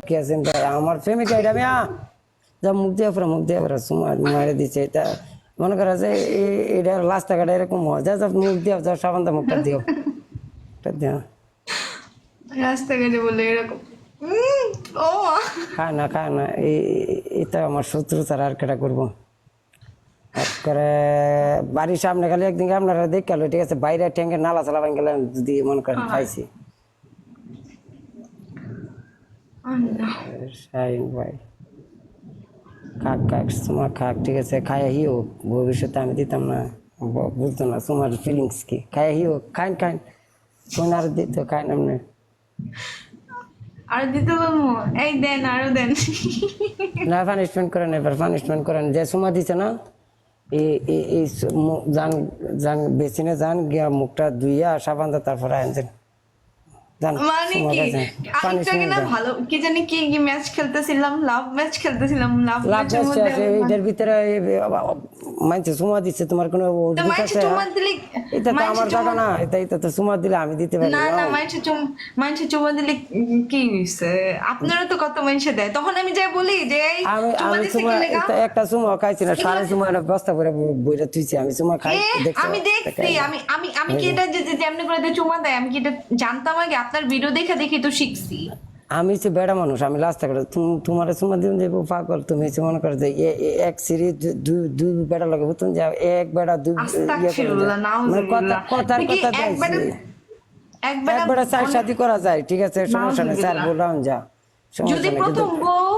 কি আমার প্রেমিকা এটা আ, যা মুখ দিয়ে পরে মুখ দিয়ে পরে সুমার মারে দিচ্ছে এটা। মনে করা যে এটা রাস্তাঘাটে এরকম হয়। যা যা মুখ দিয়ে যা সাবান দা মুখটা দিও। দিও রাস্তাঘাটে বলে এরকম। ও। না খায় না এটা আমার শত্রু তারা আর কেটা করব? করে বাড়ির সামনে খালি একদিন আপনারা দেখে গেলো ঠিক আছে? বাইরে ট্যাঙ্কের নালা চালাবেন গেলেন যদি মনে করেন পাইছি শাহিন ভাই। খাক খাক তোমার খাক ঠিক আছে খায় হিও। ভবিষ্যতে আমি দিতাম না বুঝতো না তোমার ফিলিংস কি। খায় হিও খাইন খাইন। কোন আর দিত খাইন এমনি। আর দিতে বলব এই দেন আরও দেন। না পানিশমেন্ট করেন এবার পানিশমেন্ট করেন। যে সময় দিছে না এই যান যান বেসিনে যান গিয়া মুখটা ধুইয়া সাবান তারপরে আনছেন মানে কি? না ভালো কি জানি কি কি ম্যাচ খেলতেছিলাম লাভ ম্যাচ খেলতেছিলাম লাভ লাভ ম্যাচের আছে এটার ভিতরে সুমা দিচ্ছে তোমার কোনো মাইছে দিলে এটা তো আমার জায়গা না এটা এটা তো সুমা দিলে আমি দিতে পারি না না মাইছে চুম মাইছে চুমা দিলে কি হইছে? আপনারও তো কত মাইছে দেয়? তখন আমি যাই বলি যে আমি সুমা এটা একটা সুমা খাইছি না সারা সুমা বস্তা করে বইটা তুইছি আমি সুমা খাই আমি দেখছি আমি আমি আমি কি এটা যে যে যেমনি করে চুমা দেয় আমি কি এটা জানতাম আগে? আপনার ভিডিও দেখে দেখে তো শিখছি। আমি হচ্ছে বেড়া মানুষ আমি রাস্তা করে তোমার সুমা দিন যে পাগল তুমি হচ্ছে মনে করো যে এক সিঁড়ি দুই দুই বেড়া লাগে বুঝতুন যাও এক বেড়া দুই ইয়ে মানে কথা কথার কথা একবারে দিয়েছি এক বেড়া চার সাথী করা যায় ঠিক আছে? সমস্যা নেই স্যার। বললাম যা। যদি প্রথম বউ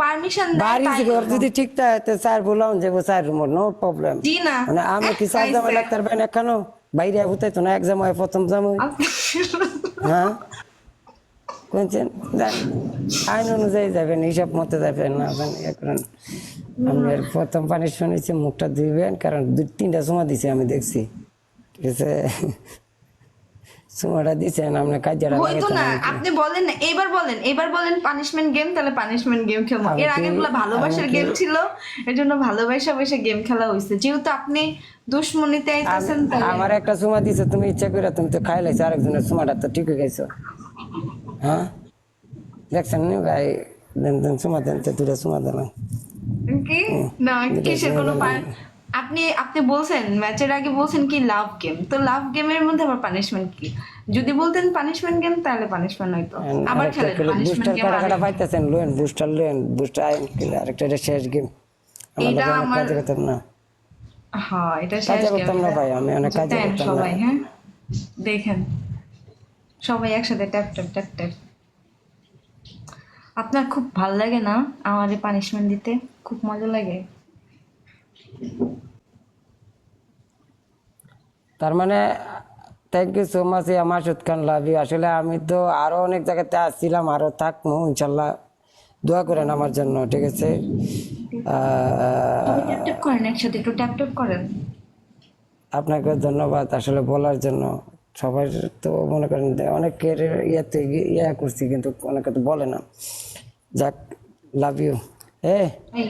পারমিশন বাড়ি থেকে যদি ঠিক থাকে স্যার বললাম যে স্যার নো প্রবলেম জি না। মানে আমি কি পাইছে। লাগতে পারবেন এখানো বাইরে বুঝতে তো না এক জামাই প্রথম জামাই হ্যাঁ কোনছেন আইন অনুযায়ী যাবেন হিসাব মতো যাবেন না এখন আমি প্রথম পানি শুনেছি মুখটা ধুইবেন কারণ দুই তিনটা সময় দিছে আমি দেখছি ঠিক আছে দিছেন আপনি হয়তো না। আপনি বলেন না এবার বলেন এবার বলেন পানিশমেন্ট গেম তাহলে পানিশমেন্ট গেম খেলব। এর ভালোবাসার গেম ছিল এর জন্য ভালোবাসা বসে গেম খেলা হয়েছে যেহেতু আপনি দুশ্মনীতে আইতেছেন তাহলে আমার একটা সময় দিছে তুমি ইচ্ছা করে তুমি তো খাই লাইছো আরেকজনের সময়টা তো ঠিক হয়ে গেছো হ্যাঁ? দেখছেন নি ভাই? দেন দেন সময় দেন তো দুটা দেন। কি? না কিসের কোনো আপনি আপনি বলছেন ম্যাচের আগে বলছেন কি লাভ গেম তো লাভ গেমের মধ্যে আবার পানিশমেন্ট কি? যদি বলতেন পানিশমেন্ট গেম তাহলে পানিশমেন্ট হয়তো। আবার খেলেন পানিশমেন্ট বুস্টার গেম কাটা কাটা পাইতেছেন? লোয়েন বুস্টার লোয়েন বুস্টার আরেকটা এটা শেষ গেম এটা আমার- কাজে করতাম না। হ্যাঁ এটা শেষ গেম করতাম না ভাই আমি অনেক কাজে করতাম না। সবাই হ্যাঁ? দেখেন। সবাই একসাথে ট্যাপ ট্যাপ ট্যাপ ট্যাপ আপনার খুব ভালো লাগে না আমাদের পানিশমেন্ট দিতে? খুব মজা লাগে। তার মানে thank you so much Masud Khan লাভি আসলে আমি তো আরও অনেক জায়গাতে আসছিলাম আরও থাকব ইনশাল্লাহ। দোয়া করেন আমার জন্য ঠিক আছে? আপনাকে ধন্যবাদ আসলে বলার জন্য। সবাই তো মনে করেন অনেকের ইয়েতে ইয়া করছি কিন্তু অনেকে তো বলে না। যাক লাভ ইউ এ?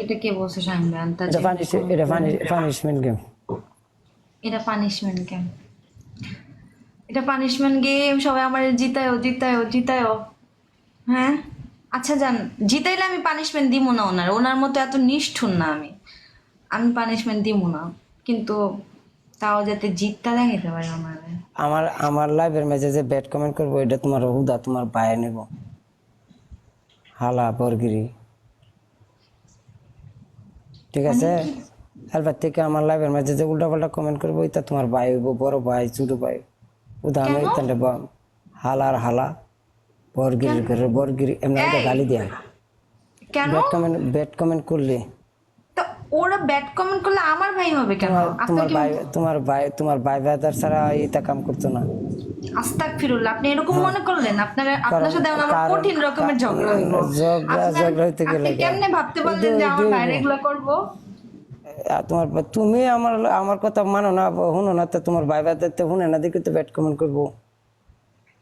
এটা কে বলছে শাহিন ভাই? এটা পানিশ এটা পানিশমেন্ট গেম এটা পানিশমেন্ট গেম এটা পানিশমেন্ট গেম সবাই আমার জিতায়ও জিতায়ও জিতায়ও। হ্যাঁ? আচ্ছা জিতাইলে আমি পানিশমেন্ট দিব না ওনার। ওনার মতো এত নিষ্ঠুর না আমি। আমি পানিশমেন্ট দিব না। কিন্তু তাও যাতে জিতটা দেখাইতে পারে আমার। আমার আমার লাইভের ম্যাচে যে ব্যাট কমেন্ট করব এটা তোমার হুদা তোমার পায়ে নেব। হালা বরগিরি। ঠিক আছে? এরপর থেকে আমার লাইফের মাঝে যে উল্টা পাল্টা কমেন্ট করব ওইটা তোমার ভাই হইব বড় ভাই ছোট ভাই। উদাহরণ বাম হালার হালা বরগিরি করে বরগিরি এমনি গালি দেয়। কেন? ব্যাট কমেন্ট ব্যাড কমেন্ট করলে। ওরা ব্যাড কমেন্ট করলে আমার ভাই হবে কেন? তোমার ভাই তোমার ভাই তোমার ভাই ভাইদার ছাড়া এটা কাম করতো না। আস্তাক ফিরুল্লাহ আপনি এরকম মনে করলেন? আপনার আপনার সাথে আমার কঠিন রকমের ঝগড়া ঝগড়া আপনার- ঝগড়া হইতে গেলে আপনি কেমনে ভাবতে পারলেন যে আমার বাইরে এগুলো করব? আর তোমার তুমি আমার আমার কথা মানো না শুনো না তো তোমার ভাই ভাইদের তো শুনে না দেখি তো ব্যাট কমেন্ট করব।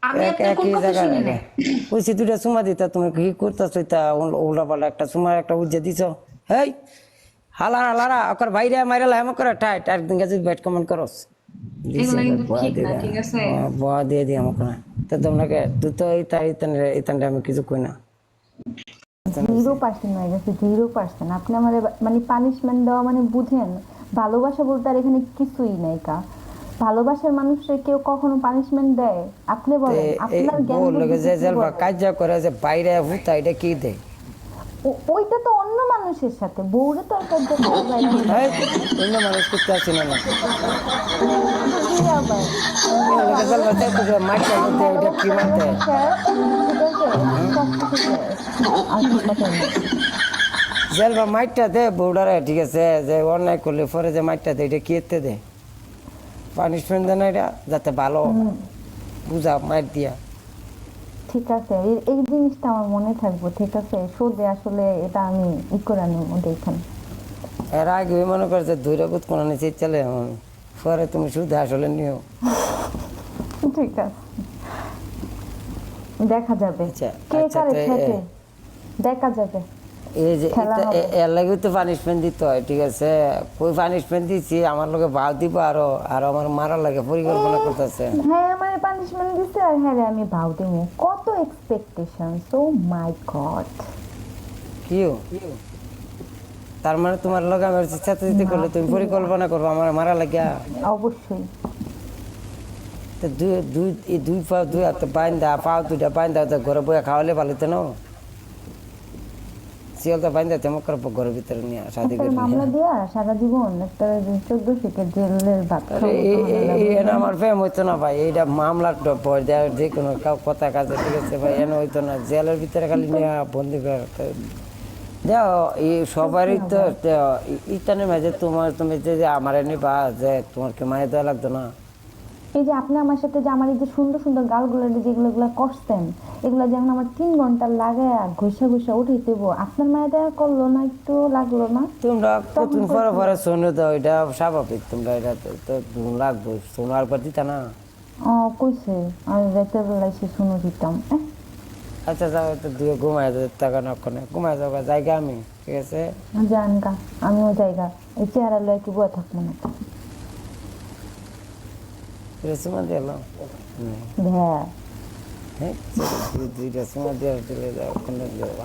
জায়গায় কইছি দুটা সুমা দিতা তুমি কি করতেছো এটা? উল্টা পাল্টা একটা সুমা একটা উজ্জে দিছ? হেই! হালা হালারা ওকর বাইরে মাইরা লাইমা করে টাইট গেছে ব্যাট কমেন্ট করস। না বয়া দিয়ে দিই আমাকে তো তোমাকে তুই তো এই তাই ইতান ইতানটা আমি কিছু কই না। জিরো পার্সেন্ট হয়ে গেছে জিরো পার্সেন্ট আপনি আমার মানে পানিশমেন্ট দেওয়া মানে বুঝেন ভালোবাসা বলতে আর এখানে কিছুই নেই কা। ভালোবাসার মানুষকে কেউ কখনো পানিশমেন্ট দেয়? আপনি বলেন আপনার জ্ঞান লোকে যে কি জেলবা কাজ করে যে বাইরে ভূতা এটা কি দেয়? ওইটা তো অন্য মানুষের সাথে। বউরে তো আর কাজ অন্য মানুষ করতে আসি না না জেলবা মাইটটা দে বউডারে ঠিক আছে? যে অন্যায় করলে পরে যে মাইটটা দে এটা কি এতে দে? পানিশমেন্ট দেয় না এটা যাতে ভালো বুঝা মাইট দিয়া। ঠিক আছে এই- জিনিসটা আমার মনে থাকব ঠিক আছে? সোদে আসলে এটা আমি ই করে নেব দেখেন এর আগে মনে করছে ধৈর্য বোধ কোনো নিচে চলে আমি পরে তুমি সুদে আসলে নিও। ঠিক আছে। দেখা যাবে। আচ্ছা, কে আচ্ছা, কারে দেখা যাবে। এই যে এর লাগে তো পানিশমেন্ট দিতে হয় ঠিক আছে? ওই পানিশমেন্ট দিচ্ছি আমার লোকে ভাও দিব আরও আর আমার মারার লাগে পরিকল্পনা করতেছে। হ্যাঁ আমার পানিশমেন্ট দিছে আর হ্যাঁ আমি ভাও দেবো কত এক্সপেকটেশন সো মাই গড তার মানে তোমার লগে আমার দিতে করলে তুমি পরিকল্পনা করব আমার মারা লাগিয়া? অবশ্যই। দুই দুই দুই পা দুই হাত বাইন্দা পাও দুইটা বাইন্দা ঘরে বয়ে খাওয়ালে ভালো তো না? বাইন্দা ঘরের ভিতরে নিয়ে শাদি করে মামলা দিয়া সারা জীবন একটা চোদ্দ ফিটের জেলের ভাত এনে আমার হইতো না ভাই এইটা মামলার পর্যায়ে যে কোনো কাউ কথা কাজে ঠিক আছে ভাই এনে হইতো না জেলের ভিতরে খালি নিয়ে বন্দি করে দেখো এই সবারই তো ইতানে মাঝে তোমার তুমি যে আমার নিবা যে তোমার কি মায়ের দেওয়া লাগতো না। এই যে আপনি আমার সাথে যে আমার এই যে সুন্দর সুন্দর গালগুলো যেগুলো করছেন এগুলো যেমন আমার তিন ঘণ্টা লাগায় ঘষা ঘষা উঠে দেব আপনার মায়ের দেওয়া করল না একটু লাগল না? তোমরা কতদিন পরে পরে শুনে দাও এটা স্বাভাবিক তোমরা এটা তো- তো লাগবে শোনার পর দিতা না। ও কইছে আমি রাতের বেলায় সে শুনে দিতাম আচ্ছা যাও তো দুয়ে ঘুমাই যাও টাকা নক্ষণে যাও গা, জায়গা আমি ঠিক আছে? গা আমিও জায়গা এই চেহারা লয় কি বয়ে থাকব না। দিলাম হ্যাঁ দুইটা দিলে।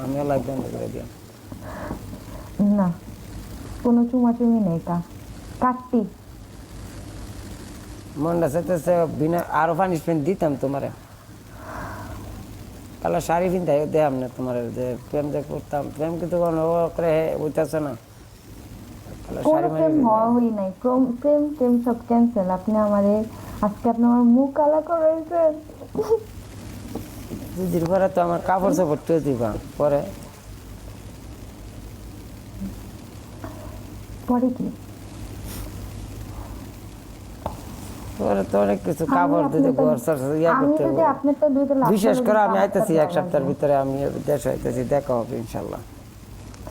আমিও করে দিও না কোনো চুমাচুমি নেই কা কাটতি মনটা চাইতেছে বিনা আরও পানিশমেন্ট দিতাম তোমারে তাহলে শাড়ি পিন্ধাই দেয়াম না তোমার যে প্রেম যে করতাম প্রেম কিন্তু কোনো করে উঠতেছে না তাহলে কোনো শাড়ি মারি প্রেম হওয়া হই নাই প্রেম প্রেম প্রেম সব ক্যান্সেল আপনি আমারে আজকে আপনি আমার মুখ কালা করাইছেন দুদিন পরে তো আমার কাপড় চাপড় টুয়ে দিবা পরে। পরে কি? পরে তো অনেক কিছু কাপড় দিতে ঘর ইয়া করতে বিশেষ করে আমি আইতেছি এক সপ্তাহের ভিতরে আমি দেশ হইতেছি দেখা হবে ইনশাল্লাহ।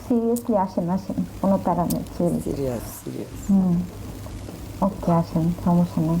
সিরিয়াসলি আসেন আসেন কোনো প্যারা নেই সিরিয়াস সিরিয়াস হুম ওকে আসেন সমস্যা নেই।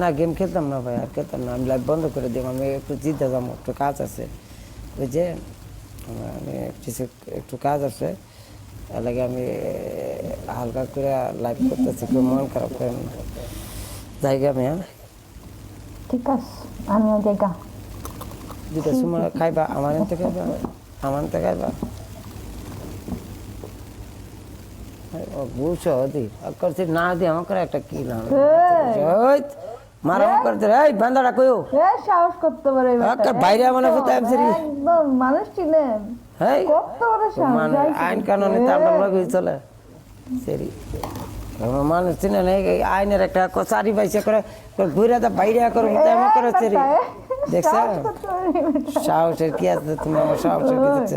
না গেম খেলতাম না ভাই আর খেলতাম না। আমি লাইভ বন্ধ করে দিলাম আমি একটু জিতে যাব একটু কাজ আছে। ওই যে আমি কিছু একটু কাজ আছে। এর লাগে আমি হালকা করে লাইভ করতেছি কেউ মন খারাপ করেন না। জায়গা আমি হ্যাঁ? ঠিক আছে আমিও জায়গা। দুটার সময় খাইবা আমার এনতে খাইবা আমার এনতে খাইবা। বুঝছ দি করছি না দি আমার করে একটা কি না ওই মারা করতে এই বান্দাটা কইও এ সাহস করতে পারে এই আক্কা বেটা। বাইরে একদম, কোথায় আমছিরি? একদম মানুষ ছিলেন। হেই কত বড় সাহস মানে। আইন কানুনে তো আমরা লগে চলে। সেরি। মানুষ চিনে নেই এই আইনের একটা চারি পাইছে করে ঘুরে তো বাইরে করে এমন করে সেরি। দেখছ? এই। সাহসের কি আছে তুমি আমার সাহসের কি দেখছ?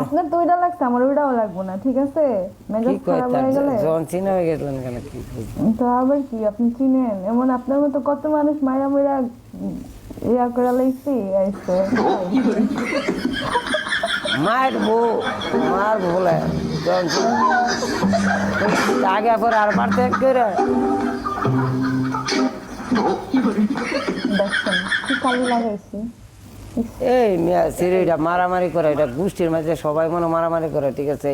আপনার তো ওইটা লাগছে আমার ওইটাও লাগবো না ঠিক আছে? কি মেজাজ খারাপ হয়ে গেলে? যখন চিনে হয়ে গেলেন কেন কি তো আবার কি আপনি চিনেন? এমন আপনার মতো কত মানুষ মায়া ইয়া করে লাইছি বলে আগে পরে আর পারতে করে। দেখছেন কি কালি লাগাইছি। এই মিয়া এটা মারামারি করে এটা গোষ্ঠীর মাঝে সবাই মনে মারামারি করে ঠিক আছে?